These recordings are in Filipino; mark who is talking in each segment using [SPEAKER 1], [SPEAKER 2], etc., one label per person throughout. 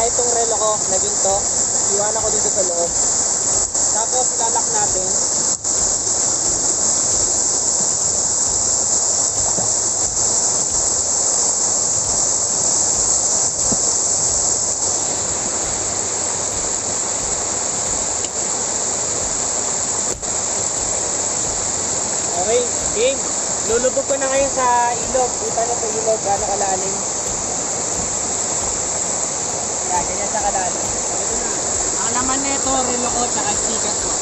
[SPEAKER 1] Saka itong relo ko na ginto, iwanan ko dito sa loob. Tapos ilalak natin. Okay, game. Lulubog ko na ngayon sa ilog. Kita na sa ilog, gano'ng kalalim. Ito na. Ang laman nito, relo ko, tsaka sticker ko.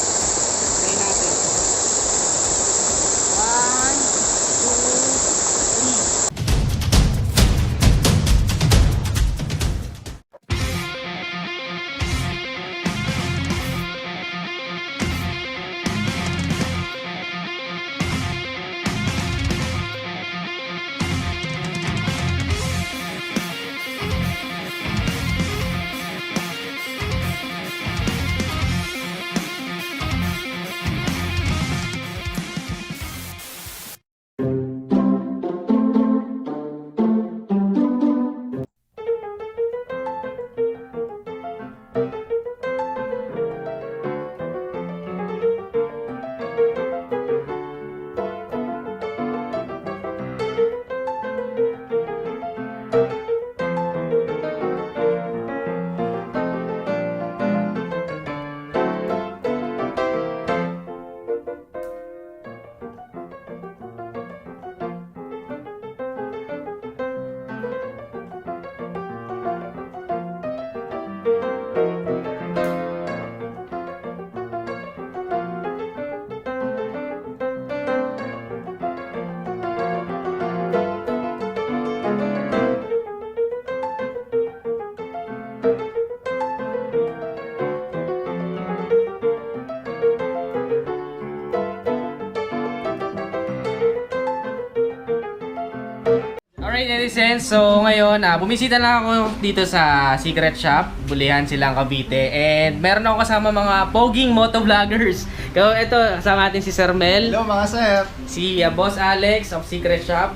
[SPEAKER 1] Netizens. So, ngayon, ah, bumisita lang ako dito sa Secret Shop. Bulihan silang Cavite. And meron ako kasama mga poging motovloggers. Kaya ito, kasama natin si Sir Mel,
[SPEAKER 2] Hello mga sir.
[SPEAKER 1] si ah, Boss Alex of Secret Shop,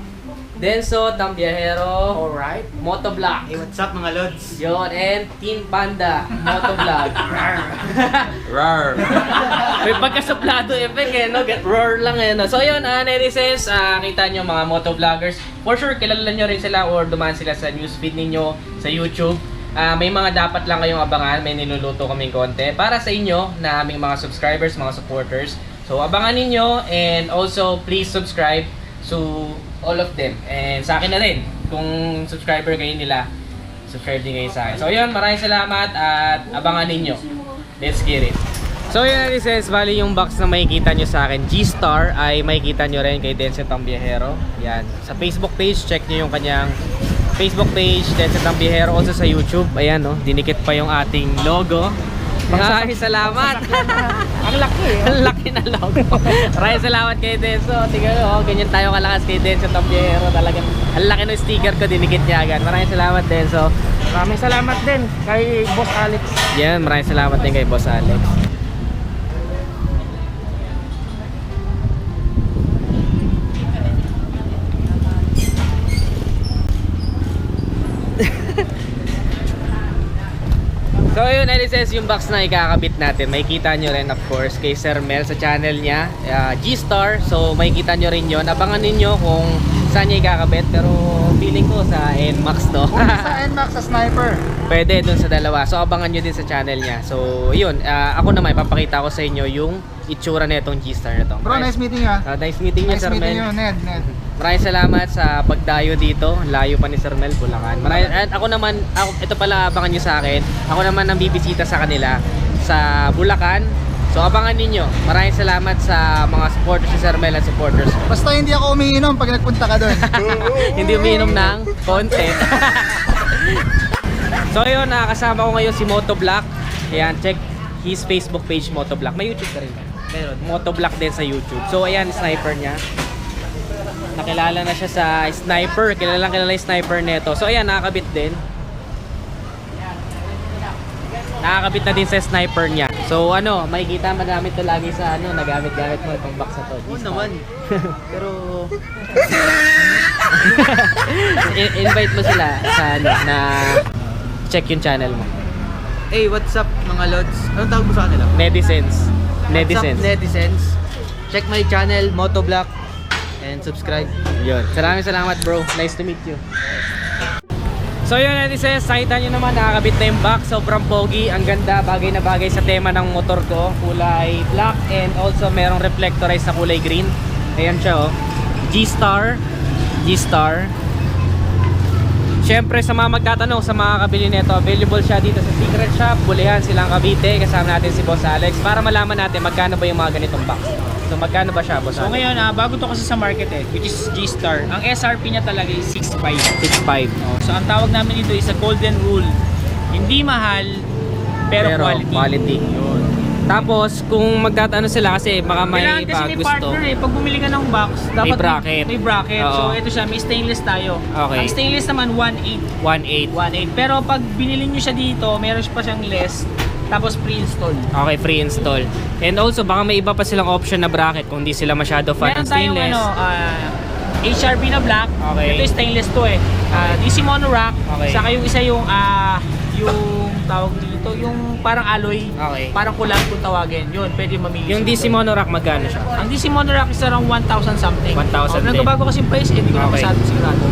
[SPEAKER 1] Denso Tambiahero, alright, Motovlog.
[SPEAKER 2] Hey, what's up mga lods?
[SPEAKER 1] Yon, and Team Panda, Motovlog.
[SPEAKER 2] Rar.
[SPEAKER 1] May pagkasuplado effect eh, no? Get roar lang eh, no? So yun, uh, netizens, ah, kita nyo mga motovloggers. For sure, kilala nyo rin sila or dumaan sila sa newsfeed ninyo sa YouTube. Ah, may mga dapat lang kayong abangan, may niluluto kaming konti para sa inyo na aming mga subscribers, mga supporters. So abangan ninyo and also please subscribe to all of them. And sa akin na rin, kung subscriber kayo nila, subscribe din kayo sa akin. So yun, maraming salamat at abangan ninyo. Let's get it. So yun na says, bali yung box na makikita nyo sa akin, G-Star, ay makikita nyo rin kay Dense Tambiahero. Yan. Sa Facebook page, check nyo yung kanyang Facebook page, Dense Tambiahero. Also sa YouTube, ayan no, dinikit pa yung ating logo. Maraming salamat!
[SPEAKER 2] Ang laki eh.
[SPEAKER 1] Ang laki na logo. Maraming salamat kay Denso. Tingnan mo, oh, ganyan tayo kalakas kay Denso Tambiero. Talagang ang laki ng sticker ko, dinikit niya agad. Maraming salamat, Denso.
[SPEAKER 2] Maraming salamat din kay Boss Alex.
[SPEAKER 1] Yan, maraming salamat din kay Boss Alex. So yun, Elises, yung box na ikakabit natin, makikita nyo rin of course kay Sir Mel sa channel niya, uh, G-Star. So makikita nyo rin yon Abangan ninyo kung saan niya ikakabit. Pero feeling ko sa NMAX to.
[SPEAKER 2] Kung sa NMAX sa sniper.
[SPEAKER 1] Pwede dun sa dalawa. So abangan nyo din sa channel niya. So yun, ah, ako naman ipapakita ko sa inyo yung itsura na itong G-Star na to.
[SPEAKER 2] Bro, nice meeting you ah.
[SPEAKER 1] Ah, nice meeting you,
[SPEAKER 2] Nice
[SPEAKER 1] Sir
[SPEAKER 2] meeting
[SPEAKER 1] Mel.
[SPEAKER 2] you, Ned. Ned.
[SPEAKER 1] Maraming salamat sa pagdayo dito. Layo pa ni Sir Mel, Bulacan. Maraming, at ako naman, ako, ito pala abangan nyo sa akin. Ako naman ang bibisita sa kanila sa Bulacan. So abangan ninyo. Maraming salamat sa mga supporters si Sir Mel at supporters.
[SPEAKER 2] Basta hindi ako umiinom pag nagpunta ka doon.
[SPEAKER 1] Hindi umiinom ng content. so yun, nakakasama ko ngayon si Motoblock. Ayan, check his Facebook page Motoblock. May YouTube ka rin? Meron. Motoblock din sa YouTube. So ayan, sniper niya. Nakilala na siya sa sniper. Kilalang kilala yung sniper nito. So ayan, nakakabit din. Nakakabit na din sa sniper niya. So ano, makikita madami to lagi sa ano, nagamit-gamit mo itong box na to.
[SPEAKER 2] Oo naman. Pero
[SPEAKER 1] invite mo sila sa ano, na i-check yung channel mo.
[SPEAKER 3] Hey, what's up mga lods? Anong tawag mo sa kanila?
[SPEAKER 1] Netizens. Netizens.
[SPEAKER 3] netizens? Check my channel, Motoblock, and subscribe.
[SPEAKER 1] Yun. Salamat salamat bro. Nice to meet you. So yun netizens, nakita nyo naman nakakabit na yung box. Sobrang pogi. Ang ganda. Bagay na bagay sa tema ng motor ko. Kulay black and also merong reflectorized na kulay green. Ayan siya oh. G-Star. G-Star. Siyempre sa mga magtatanong sa mga kabili nito, available siya dito sa Secret Shop, Bulihan, Silang Cavite. Kasama natin si Boss Alex para malaman natin magkano ba yung mga ganitong box. So magkano ba siya, Boss
[SPEAKER 4] So ngayon, ah, bago to kasi sa market eh, which is G-Star. Ang SRP niya talaga is 6.5.
[SPEAKER 1] 6.5.
[SPEAKER 4] So ang tawag namin dito is a golden rule. Hindi mahal, pero, quality.
[SPEAKER 1] quality.
[SPEAKER 4] Yun.
[SPEAKER 1] Tapos, kung magtatanong sila kasi baka may
[SPEAKER 4] Kailangan kasi may
[SPEAKER 1] gusto.
[SPEAKER 4] partner eh. Pag bumili ka ng box, dapat
[SPEAKER 1] bracket.
[SPEAKER 4] May bracket.
[SPEAKER 1] Oo.
[SPEAKER 4] So ito siya, may stainless tayo.
[SPEAKER 1] Okay.
[SPEAKER 4] Ang stainless naman 1.8.
[SPEAKER 1] 1.8.
[SPEAKER 4] 1.8. Pero pag binili nyo siya dito, meron pa siyang less. Tapos pre-install.
[SPEAKER 1] Okay, free install. And also, baka may iba pa silang option na bracket kung di sila masyado fan ng
[SPEAKER 4] Meron tayong
[SPEAKER 1] stainless.
[SPEAKER 4] ano, ah, HRB na black.
[SPEAKER 1] Okay.
[SPEAKER 4] Ito stainless to eh. Ah, DC mono rack.
[SPEAKER 1] Okay.
[SPEAKER 4] Saka yung isa yung ah yung tawag dito, yung parang alloy.
[SPEAKER 1] Okay.
[SPEAKER 4] Parang kulang kung tawagin. Yun, pwede mamili.
[SPEAKER 1] Yung DC monorack, magkano siya?
[SPEAKER 4] Ang DC mono rack is around 1,000 something.
[SPEAKER 1] 1,000
[SPEAKER 4] Oh,
[SPEAKER 1] din.
[SPEAKER 4] Nagbabago kasi yung price, eh, hindi ko na
[SPEAKER 1] Okay.
[SPEAKER 4] masyado sigurado.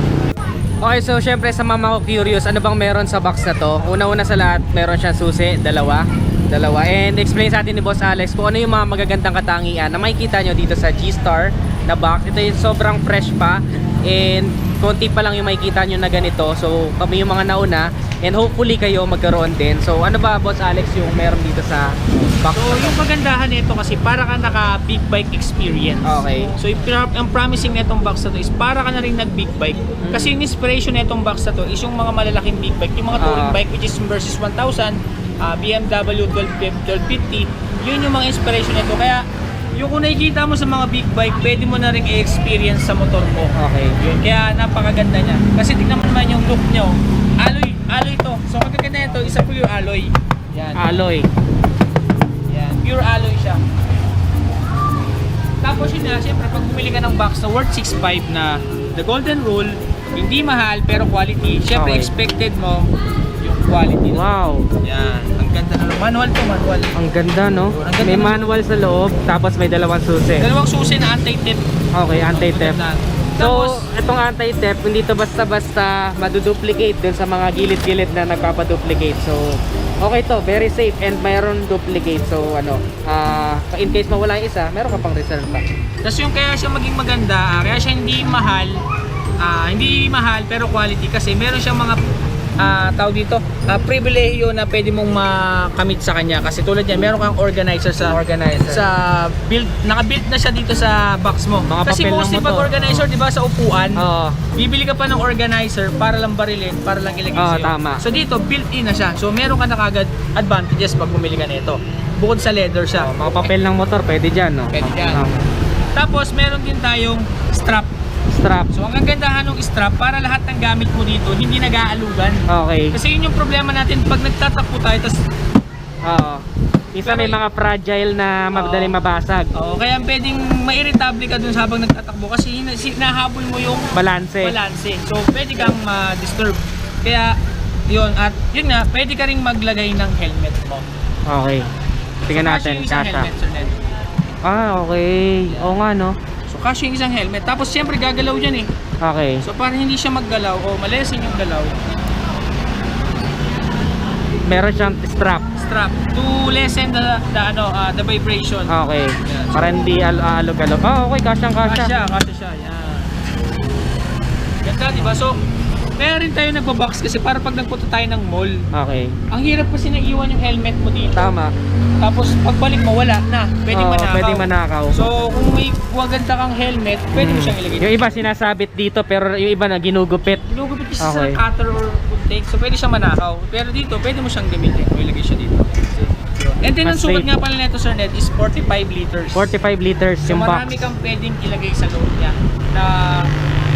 [SPEAKER 1] Okay, so syempre sa mama ko curious, ano bang meron sa box na to? Una-una sa lahat, meron siyang susi, dalawa. Dalawa. And explain sa atin ni Boss Alex kung ano yung mga magagandang katangian na makikita nyo dito sa G-Star na box. Ito yung sobrang fresh pa. And konti pa lang yung makikita nyo na ganito. So kami yung mga nauna. And hopefully kayo magkaroon din. So ano ba Boss Alex yung meron dito sa box
[SPEAKER 4] So, yung kagandahan nito kasi para ka naka big bike experience.
[SPEAKER 1] Okay.
[SPEAKER 4] So, pra- ang promising nitong box na to is para ka na rin nag big bike.
[SPEAKER 1] Mm.
[SPEAKER 4] Kasi yung inspiration nitong box na to is yung mga malalaking big bike, yung mga touring
[SPEAKER 1] Ah.
[SPEAKER 4] bike which is versus 1000, ah, BMW 12, 1250, yun yung mga inspiration nito. Kaya yung kung nakikita mo sa mga big bike, pwede mo na rin i-experience sa motor mo.
[SPEAKER 1] Okay.
[SPEAKER 4] Yun, kaya napakaganda niya. Kasi tignan mo naman yung look niyo. Alloy, alloy to. So kagaganda nito, isa pure alloy. Yan.
[SPEAKER 1] Alloy.
[SPEAKER 4] Yan, pure alloy siya. Tapos yun na, siyempre pag bumili ka ng box na worth 6.5 na the golden rule, hindi mahal pero quality, siyempre
[SPEAKER 1] Okay.
[SPEAKER 4] expected mo yung quality.
[SPEAKER 1] Wow.
[SPEAKER 4] Yan, ganda na. Manual to, manual.
[SPEAKER 1] Ang ganda no?
[SPEAKER 4] Ang ganda
[SPEAKER 1] May
[SPEAKER 4] ng-
[SPEAKER 1] manual sa loob, tapos may dalawang susi.
[SPEAKER 4] Dalawang susi na anti-tip.
[SPEAKER 1] Okay, anti-theft. So,
[SPEAKER 4] Tapos,
[SPEAKER 1] itong anti-theft, hindi to basta-basta maduduplicate dun sa mga gilid-gilid na nagpapaduplicate. So, okay to, very safe and mayroon duplicate. So, ano, ah in case mawala yung isa, meron ka pang reserve pa.
[SPEAKER 4] Tapos yung kaya siya maging maganda, ah, kaya siya hindi mahal, ah, hindi mahal pero quality kasi meron siyang mga ah, tawag dito, ah, pribilehiyo na pwede mong makamit sa kanya kasi tulad yan, meron kang organizer sa
[SPEAKER 1] Organizer.
[SPEAKER 4] sa build, naka-built na siya dito sa box mo.
[SPEAKER 1] Mga
[SPEAKER 4] kasi mostly pag organizer, 'di ba, sa upuan,
[SPEAKER 1] Oo.
[SPEAKER 4] bibili ka pa ng organizer para lang barilin, para lang ilagay sa'yo.
[SPEAKER 1] tama.
[SPEAKER 4] So dito, built-in na siya. So meron ka na kagad advantages pag bumili ka nito. Bukod sa leather siya.
[SPEAKER 1] Oh, mga papel ng motor, pwede dyan, no?
[SPEAKER 4] Pwede dyan.
[SPEAKER 1] Oh,
[SPEAKER 4] Tapos meron din tayong strap.
[SPEAKER 1] Strap.
[SPEAKER 4] So ang kagandahan ng strap para lahat ng gamit mo dito hindi nag-aalugan.
[SPEAKER 1] Okay.
[SPEAKER 4] Kasi yun yung problema natin pag nagtatakbo tayo tas
[SPEAKER 1] Oo. Isa may mga fragile na madaling mabasag.
[SPEAKER 4] oh, kaya pwedeng mairitable ka dun sa habang nagtatakbo kasi hina- si- nahabol mo yung
[SPEAKER 1] Balanse.
[SPEAKER 4] balanse. So pwede kang ma-disturb. Kaya yun at yun nga pwede ka ring maglagay ng helmet mo.
[SPEAKER 1] Okay. Tingnan
[SPEAKER 4] So,
[SPEAKER 1] natin,
[SPEAKER 4] yung isang
[SPEAKER 1] kasha.
[SPEAKER 4] helmet, Sir Ned.
[SPEAKER 1] Ah, okay. Oo nga, no?
[SPEAKER 4] So kasya yung isang helmet. Tapos siyempre gagalaw yan eh.
[SPEAKER 1] Okay.
[SPEAKER 4] So para hindi siya maggalaw o malesin yung galaw,
[SPEAKER 1] Meron siyang strap.
[SPEAKER 4] strap to lessen the, the ano uh, the vibration.
[SPEAKER 1] Okay.
[SPEAKER 4] Yan.
[SPEAKER 1] Para hindi al alog-alog. Ah, okay. Kasyang kasya.
[SPEAKER 4] Kasya, kasya siya. Yan. Ganda, di ba? So, kaya rin tayo nagbabox kasi para pag nagpunta tayo ng mall,
[SPEAKER 1] Okay.
[SPEAKER 4] ang hirap kasi na iwan yung helmet mo dito.
[SPEAKER 1] Tama.
[SPEAKER 4] Tapos pagbalik mo, wala na. Pwedeng
[SPEAKER 1] Oo,
[SPEAKER 4] manakaw.
[SPEAKER 1] Pwedeng manakaw.
[SPEAKER 4] So, kung may maganda kang helmet, pwede mo
[SPEAKER 1] Hmm.
[SPEAKER 4] siyang ilagay.
[SPEAKER 1] Yung iba sinasabit dito pero yung iba na ginugupit.
[SPEAKER 4] Ginugupit kasi
[SPEAKER 1] Okay.
[SPEAKER 4] sa cutter or take, so pwede siyang manakaw. Pero dito, pwede mo siyang gamitin kung ilagay siya dito. And then, ang
[SPEAKER 1] Mas
[SPEAKER 4] sukat
[SPEAKER 1] safe.
[SPEAKER 4] nga pala nito, Sir Ned, is 45 liters.
[SPEAKER 1] 45 liters
[SPEAKER 4] So
[SPEAKER 1] yung
[SPEAKER 4] marami
[SPEAKER 1] box.
[SPEAKER 4] kang pwedeng ilagay sa loob niya na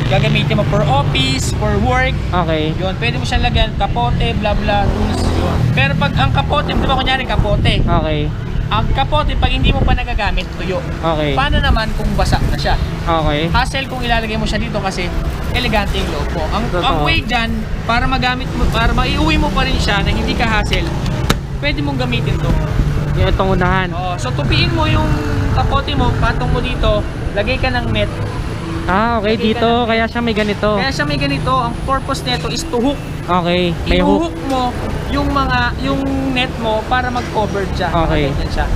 [SPEAKER 4] gagamitin mo for office, for work.
[SPEAKER 1] Okay.
[SPEAKER 4] Yun, pwede mo siyang lagyan, kapote, bla bla, tools, yun. Pero pag ang kapote, di ba kunyari kapote,
[SPEAKER 1] Okay.
[SPEAKER 4] ang kapote pag hindi mo pa nagagamit, tuyo.
[SPEAKER 1] Okay.
[SPEAKER 4] Paano naman kung basa na siya?
[SPEAKER 1] Okay.
[SPEAKER 4] Hassle kung ilalagay mo siya dito kasi elegante yung loob mo. Ang,
[SPEAKER 1] Totoo.
[SPEAKER 4] ang way dyan, para magamit mo, para maiuwi mo pa rin siya na hindi ka hassle, pwede mong gamitin to.
[SPEAKER 1] Yung itong unahan.
[SPEAKER 4] Oh, so tupiin mo yung kapote mo, patong mo dito, lagay ka ng net.
[SPEAKER 1] Ah, okay. Dito,
[SPEAKER 4] ng-
[SPEAKER 1] kaya siya may ganito.
[SPEAKER 4] Kaya siya may ganito, ang purpose nito is to hook.
[SPEAKER 1] Okay. May hook.
[SPEAKER 4] Ihuhook mo yung mga yung net mo para mag-cover siya.
[SPEAKER 1] Okay.
[SPEAKER 4] Ganyan siya.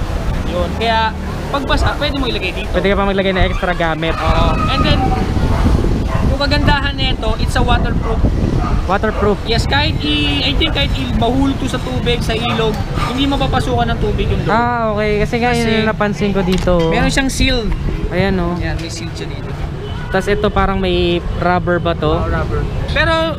[SPEAKER 4] Yun. Kaya pagbasa, pwede mo ilagay dito.
[SPEAKER 1] Pwede ka pa maglagay ng extra gamit.
[SPEAKER 4] Oo. And then yung kagandahan nito, it's a waterproof.
[SPEAKER 1] Waterproof.
[SPEAKER 4] Yes, kahit i I think kahit i mahulog to sa tubig, sa ilog, hindi mapapasukan ng tubig yung loob.
[SPEAKER 1] Ah, okay. Kasi nga yun yung napansin ko dito.
[SPEAKER 4] Meron siyang seal.
[SPEAKER 1] Ayan oh.
[SPEAKER 4] Yan, may seal siya dito.
[SPEAKER 1] Tapos ito parang may rubber ba to?
[SPEAKER 4] Oh, rubber. Pero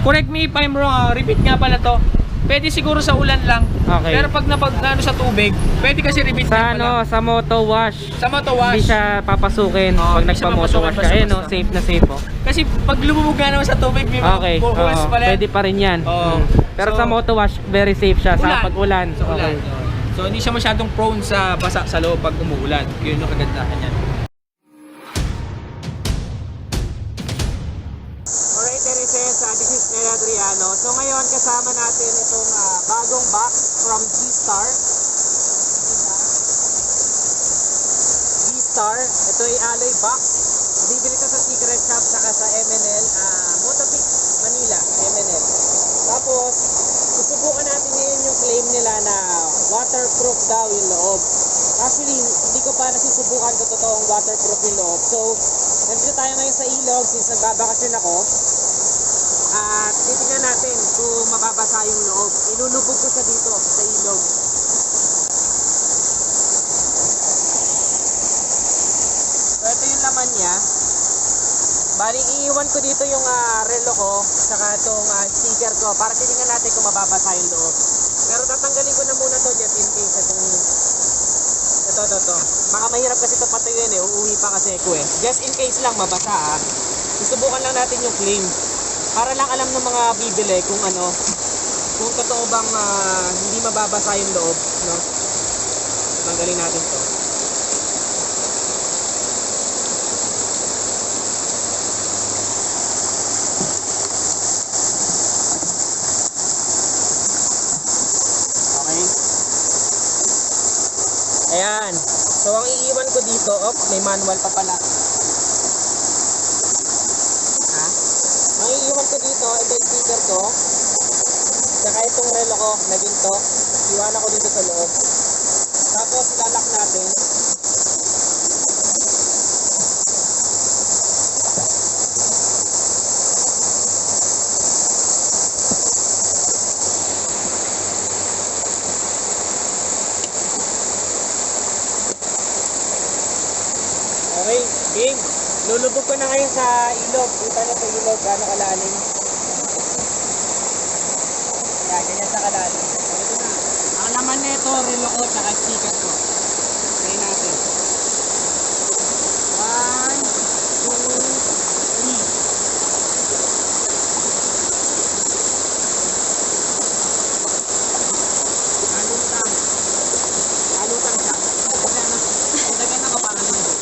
[SPEAKER 4] correct me if I'm wrong, ah, repeat nga pala to. Pwede siguro sa ulan lang.
[SPEAKER 1] Okay.
[SPEAKER 4] Pero pag napag ano sa tubig, pwede kasi repeat
[SPEAKER 1] Sa ano,
[SPEAKER 4] pala.
[SPEAKER 1] sa moto wash.
[SPEAKER 4] Sa moto wash.
[SPEAKER 1] Hindi siya papasukin
[SPEAKER 4] Oo,
[SPEAKER 1] pag nagpa-moto wash ka. Oh,
[SPEAKER 4] basta-basta.
[SPEAKER 1] safe na safe oh.
[SPEAKER 4] Kasi pag lumubog ka naman sa tubig, may
[SPEAKER 1] Okay.
[SPEAKER 4] bu- holes
[SPEAKER 1] oo,
[SPEAKER 4] pala.
[SPEAKER 1] pwede pa rin yan.
[SPEAKER 4] Oo.
[SPEAKER 1] Mm. Pero
[SPEAKER 4] So,
[SPEAKER 1] sa moto wash, very safe siya
[SPEAKER 4] Ulan.
[SPEAKER 1] sa.
[SPEAKER 4] Sa ulan.
[SPEAKER 1] Okay.
[SPEAKER 4] yun. So hindi siya masyadong prone sa basa sa loob pag umuulan. Yun yung kagandahan niyan.
[SPEAKER 5] Ito ay alloy box. Bibili ka sa Secret Shop saka sa MNL, uh, Motopix Manila, MNL. Tapos, susubukan natin ngayon yung claim nila na waterproof daw yung loob. Actually, hindi ko pa nasusubukan kung totoong waterproof yung loob. So, nandito tayo ngayon sa ilog since nagbabakasyon ako. At titignan natin kung mababasa yung loob. Ilulubog ko siya dito sa ilog. So ito yung laman niya. Bali, iiwan ko dito yung ah, relo ko, saka itong ah, sticker ko, para titingnan natin kung mababasa yung loob. Pero tatanggalin ko na muna to just in case itong ito, ito, ito. Baka mahirap kasi ito patuyuin eh. Uuwi pa kasi ako eh. Just in case lang mabasa ah. Susubukan lang natin yung claim. Para lang alam ng mga bibili kung ano, kung totoo bang ah, hindi mababasa yung loob, no? Tanggalin natin to. Okay. Ayan. So, ang iiwan ko dito, op, may manual pa pala. Ha? Ang iiwan ko dito, ito yung speaker ko. Saka itong relo ko, na ginto. Iwan ako dito sa loob. Tapos, lalak natin. Okay, game. Lulubog ko na ngayon sa ilog. Kita na sa ilog, gano'ng kalalim. Yan, ganyan sa kalalim. Ang laman nito, relo ko, tsaka sticker ko. Try natin. One, two, three. Halutang. Halutang siya. Kaya na, dagan ako para mundo.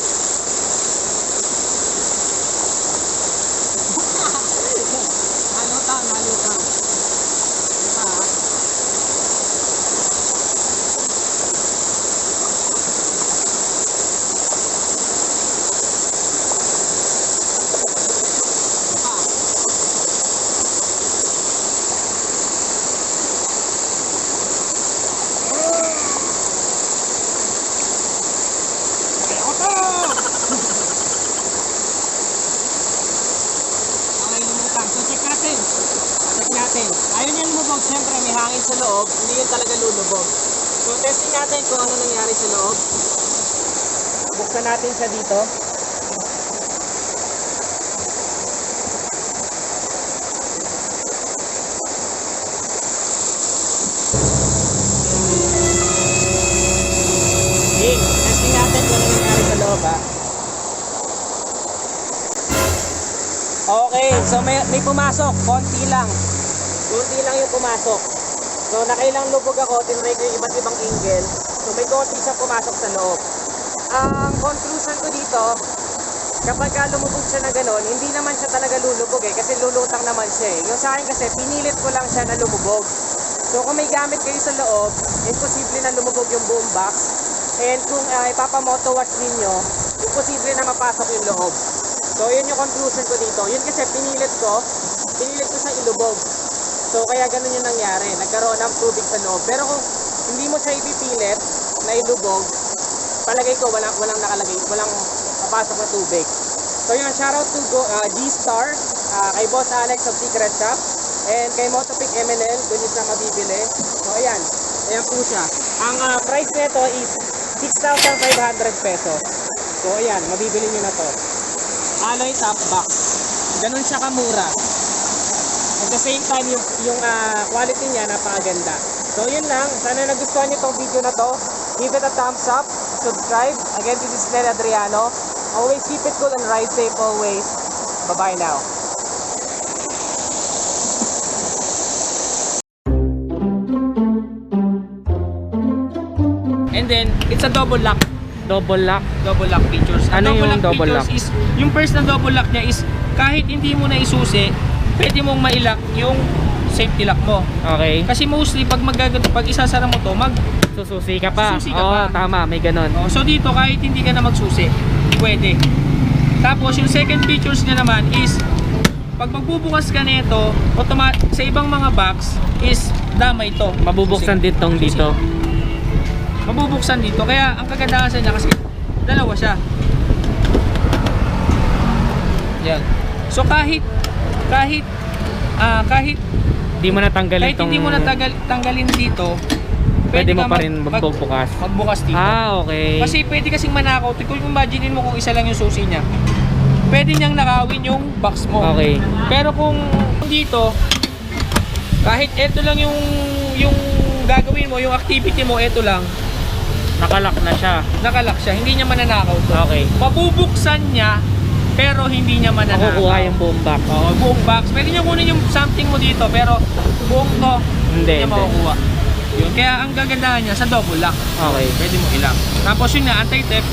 [SPEAKER 5] halutang, halutang. Diba? Diba? Okay, lumutang. So, check natin. Check natin. Ayaw niya lumubog. Siyempre, may hangin sa loob. Hindi yun talaga lulubog. So, testing natin kung ano nangyari sa loob. Buksan natin siya dito. Okay, testing natin kung ano sa loob, ha. Okay, so may, may pumasok, konti lang. Konti lang yung pumasok. So nakailang lubog ako, tinry ko yung iba't ibang angle.
[SPEAKER 1] So may konti siyang pumasok sa loob. Ang conclusion ko dito, kapag ka lumubog siya na gano'n, hindi naman siya talaga lulubog eh, kasi lulutang naman siya eh. Yung sa akin kasi, pinilit ko lang siya na lumubog. So kung may gamit kayo sa loob, imposible na lumubog yung buong box. And kung uh, ipapamoto wash ninyo, imposible na mapasok yung loob. So yun yung conclusion ko dito. Yun kasi pinilit ko, pinilit ko siyang ilubog. So kaya ganun yung nangyari. Nagkaroon ng tubig sa loob. Pero kung hindi mo siya ipipilit na ilubog, palagay ko walang walang nakalagay, walang papasok na tubig. So yun, shoutout to Go, uh, G-Star, uh, kay Boss Alex of Secret Shop, and kay Motopic MNL, doon yung siya mabibili. So ayan, ayan po siya. Ang uh, price nito is 6,500 pesos. So ayan, mabibili nyo na to. Alloy top box. Ganun siya kamura. At the same time, yung, yung ah, quality niya napakaganda. So yun lang, sana nagustuhan niyo tong video na to. Give it a thumbs up, subscribe. Again, this is Ned Adriano. Always keep it cool and ride safe always. Bye-bye now.
[SPEAKER 4] And then, it's a double lock.
[SPEAKER 1] Double lock.
[SPEAKER 4] Double lock features.
[SPEAKER 1] Ano yung double
[SPEAKER 4] features
[SPEAKER 1] lock?
[SPEAKER 4] is, yung first na double lock niya is, kahit hindi mo na isusi, pwede mong mailock yung safety lock mo.
[SPEAKER 1] Okay.
[SPEAKER 4] Kasi mostly, pag magagat, pag isasara mo to, mag,
[SPEAKER 1] Sususi ka pa.
[SPEAKER 4] Sususi ka
[SPEAKER 1] Oo,
[SPEAKER 4] pa.
[SPEAKER 1] tama, may ganon.
[SPEAKER 4] oh, so dito, kahit hindi ka na magsusi, pwede. Tapos, yung second features niya naman is, pag magbubukas ka nito, automatic, sa ibang mga box, is damay to.
[SPEAKER 1] Mabubuksan
[SPEAKER 4] Susi.
[SPEAKER 1] ditong
[SPEAKER 4] Susi.
[SPEAKER 1] dito.
[SPEAKER 4] mabubuksan dito. Kaya ang kagandahan sa niya kasi dalawa siya. Yan. So kahit kahit ah kahit
[SPEAKER 1] Hindi mo natanggalin
[SPEAKER 4] kahit
[SPEAKER 1] tong...
[SPEAKER 4] hindi mo na tagal, tanggalin dito,
[SPEAKER 1] Pwede mo
[SPEAKER 4] ka
[SPEAKER 1] pa rin
[SPEAKER 4] mag-
[SPEAKER 1] magbubukas.
[SPEAKER 4] magbukas dito.
[SPEAKER 1] Ah, okay.
[SPEAKER 4] Kasi pwede kasing manakaw. Kung imaginein mo kung isa lang yung susi niya, pwede niyang nakawin yung box mo.
[SPEAKER 1] Okay.
[SPEAKER 4] Pero kung dito, kahit ito lang yung yung gagawin mo, yung activity mo, ito lang,
[SPEAKER 1] Nakalock na siya.
[SPEAKER 4] nakalock siya, hindi niya mananakaw to.
[SPEAKER 1] Okay.
[SPEAKER 4] Mabubuksan niya, pero hindi niya mananakaw.
[SPEAKER 1] Makukuha yung boom box.
[SPEAKER 4] Oo, buong box. Pwede niya kunin yung something mo dito, pero buong to,
[SPEAKER 1] Hindi,
[SPEAKER 4] niya
[SPEAKER 1] hindi.
[SPEAKER 4] makukuha. Yun. Kaya ang gagandahan niya sa double lock.
[SPEAKER 1] Okay.
[SPEAKER 4] Pwede mo ilock. Tapos yun nga, anti-theft.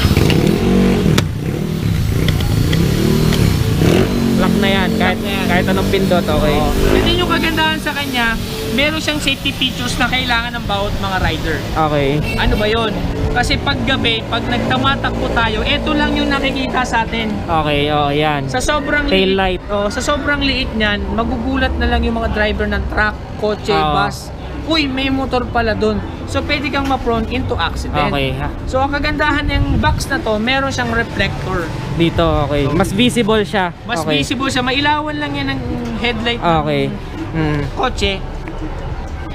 [SPEAKER 1] Lock na yan. Kahit,
[SPEAKER 4] na yan.
[SPEAKER 1] kahit anong pindot, okay.
[SPEAKER 4] Oo. Then yung kagandahan sa kanya, meron siyang safety features na kailangan ng bawat mga rider.
[SPEAKER 1] Okay.
[SPEAKER 4] Ano ba yon? Kasi pag gabi, pag nagtamatakbo tayo, ito lang yung nakikita sa atin.
[SPEAKER 1] Okay, oo, yan.
[SPEAKER 4] Sa sobrang
[SPEAKER 1] Tail
[SPEAKER 4] liit,
[SPEAKER 1] light.
[SPEAKER 4] oh, sa sobrang liit niyan, magugulat na lang yung mga driver ng truck, kotse,
[SPEAKER 1] Oo.
[SPEAKER 4] bus. Uy, may motor pala doon. So pwede kang ma-prone into accident.
[SPEAKER 1] Okay. ha.
[SPEAKER 4] So ang kagandahan ng box na to, meron siyang reflector.
[SPEAKER 1] Dito, okay. Mas visible siya.
[SPEAKER 4] Mas
[SPEAKER 1] okay.
[SPEAKER 4] visible siya, mailawan lang yan ng headlight ng
[SPEAKER 1] Okay. Mm.
[SPEAKER 4] kotse.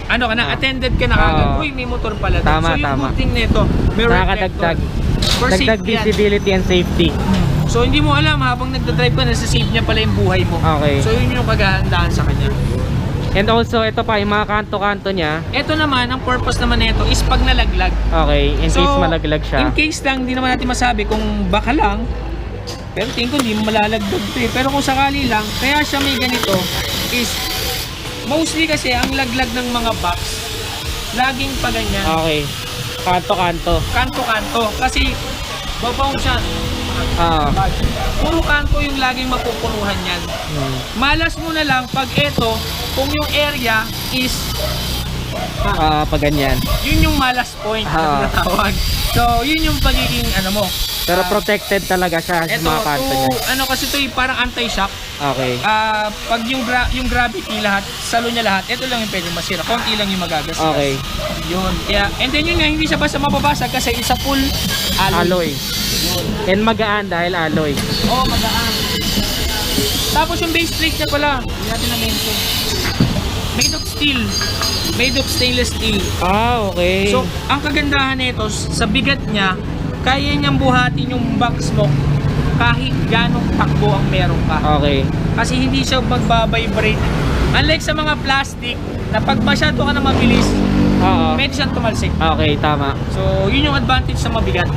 [SPEAKER 4] Ano ka na,
[SPEAKER 1] Ah.
[SPEAKER 4] attended ka na kagad. Uy, may motor pala doon.
[SPEAKER 1] Tama,
[SPEAKER 4] so yung
[SPEAKER 1] tama.
[SPEAKER 4] good thing nito, may
[SPEAKER 1] Nakakadagdag.
[SPEAKER 4] For
[SPEAKER 1] Dagdag
[SPEAKER 4] safety
[SPEAKER 1] visibility and safety.
[SPEAKER 4] So hindi mo alam habang nagdadrive ka, nasa save niya pala yung buhay mo.
[SPEAKER 1] Okay.
[SPEAKER 4] So yun yung kagandahan sa kanya.
[SPEAKER 1] And also, ito pa, yung mga kanto-kanto niya.
[SPEAKER 4] Ito naman, ang purpose naman nito is pag nalaglag.
[SPEAKER 1] Okay, in
[SPEAKER 4] So,
[SPEAKER 1] case malaglag siya.
[SPEAKER 4] In case lang, hindi naman natin masabi kung baka lang. Pero tingin ko hindi malalagdag to eh. Pero kung sakali lang, kaya siya may ganito is mostly kasi ang laglag ng mga box laging pa ganyan.
[SPEAKER 1] Okay. Kanto-kanto.
[SPEAKER 4] Kanto-kanto. Kasi babaw siya.
[SPEAKER 1] Ah.
[SPEAKER 4] Puro kanto yung laging mapupunuhan yan.
[SPEAKER 1] Hmm.
[SPEAKER 4] Malas mo na lang pag ito, kung yung area is
[SPEAKER 1] Ah, pag ganyan.
[SPEAKER 4] yun yung malas point
[SPEAKER 1] Ah.
[SPEAKER 4] na tinatawag. So, yun yung pagiging ano mo.
[SPEAKER 1] Pero
[SPEAKER 4] Ah,
[SPEAKER 1] protected talaga siya sa mga kanto
[SPEAKER 4] to,
[SPEAKER 1] niya.
[SPEAKER 4] ano kasi to eh, parang anti-shock.
[SPEAKER 1] Okay.
[SPEAKER 4] Ah, pag yung gra- yung gravity lahat, salo niya lahat, ito lang yung pwedeng masira. Konti lang yung magagas.
[SPEAKER 1] Okay.
[SPEAKER 4] Yun. Kaya, and then yun nga, hindi siya basta mababasag kasi isa full alloy.
[SPEAKER 1] Alloy. And magaan dahil alloy.
[SPEAKER 4] Oo, oh, magaan. Tapos yung base plate niya pala, hindi natin na-mention. Made of steel. Made of stainless steel.
[SPEAKER 1] Ah, okay.
[SPEAKER 4] So, ang kagandahan nito, sa bigat niya, kaya niyang buhatin yung box mo kahit ganong takbo ang meron ka.
[SPEAKER 1] okay.
[SPEAKER 4] Kasi hindi siya magbabibrate. Unlike sa mga plastic, na pag masyado ka na mabilis,
[SPEAKER 1] Oo.
[SPEAKER 4] pwede siyang tumalsik.
[SPEAKER 1] Okay, tama.
[SPEAKER 4] So, yun yung advantage sa mabigat.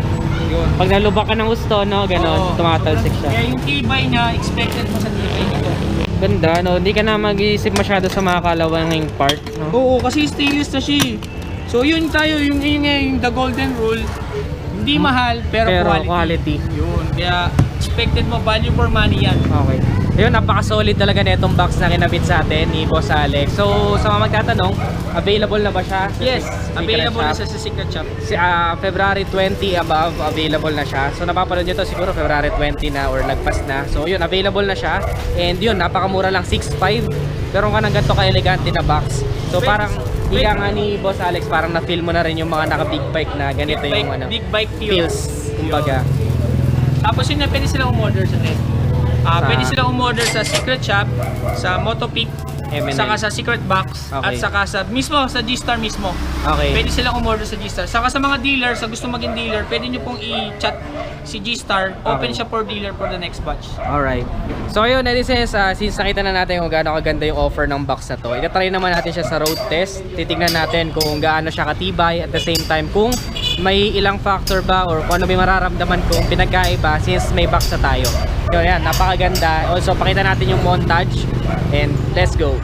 [SPEAKER 4] Yun.
[SPEAKER 1] Pag nalubak ka ng gusto, no, ganon,
[SPEAKER 4] Oo.
[SPEAKER 1] tumatalsik
[SPEAKER 4] Kaya
[SPEAKER 1] siya.
[SPEAKER 4] yung tibay niya, expected mo sa tibay nito.
[SPEAKER 1] Ganda, no? Hindi ka na mag-iisip masyado sa mga kalawanging part, no?
[SPEAKER 4] Oo, kasi stainless na siya eh. So yun tayo, yung, yun nga yung the golden rule. Hindi mahal, pero,
[SPEAKER 1] Pero
[SPEAKER 4] quality.
[SPEAKER 1] quality.
[SPEAKER 4] Yun, kaya expected mo value for money yan.
[SPEAKER 1] Okay. Ayun, napaka-solid talaga na itong box na kinabit sa atin ni Boss Alex. So, sa mga magtatanong, available na ba siya? sa
[SPEAKER 4] Yes,
[SPEAKER 1] Secret
[SPEAKER 4] available na
[SPEAKER 1] Shop?
[SPEAKER 4] siya sa Secret Shop.
[SPEAKER 1] Si, ah, February 20 above, available na siya. So, napapanood nyo to siguro February 20 na or lagpas na. So, yun, available na siya. And yun, napakamura lang, 6.5. Pero ka ng ganito ka-elegante na box. So,
[SPEAKER 4] Wait,
[SPEAKER 1] parang,
[SPEAKER 4] wait.
[SPEAKER 1] nga ni Boss Alex, parang na-feel mo na rin yung mga naka-big bike na ganito
[SPEAKER 4] big
[SPEAKER 1] yung
[SPEAKER 4] bike,
[SPEAKER 1] ano,
[SPEAKER 4] big bike feel.
[SPEAKER 1] feels, kumbaga.
[SPEAKER 4] Tapos yun na pwede silang umorder sa net. Ah,
[SPEAKER 1] Sa-
[SPEAKER 4] pwede silang umorder sa Secret Shop, sa Motopic,
[SPEAKER 1] M&M.
[SPEAKER 4] saka sa Secret Box, at
[SPEAKER 1] Okay.
[SPEAKER 4] saka sa mismo sa G-Star mismo.
[SPEAKER 1] Okay.
[SPEAKER 4] Pwede silang umorder sa G-Star. Saka sa mga dealer, sa gusto maging dealer, pwede nyo pong i-chat si G-Star. Open
[SPEAKER 1] Okay.
[SPEAKER 4] siya for dealer for the next batch.
[SPEAKER 1] Alright. So ayun, netizens, uh, since nakita na natin kung gaano kaganda yung offer ng box na to, itatry naman natin siya sa road test. Titignan natin kung gaano siya katibay at the same time kung may ilang factor ba or kung ano may mararamdaman kung pinagkaiba since may box na tayo. Yun, yan, napakaganda. Also, pakita natin yung montage and let's go.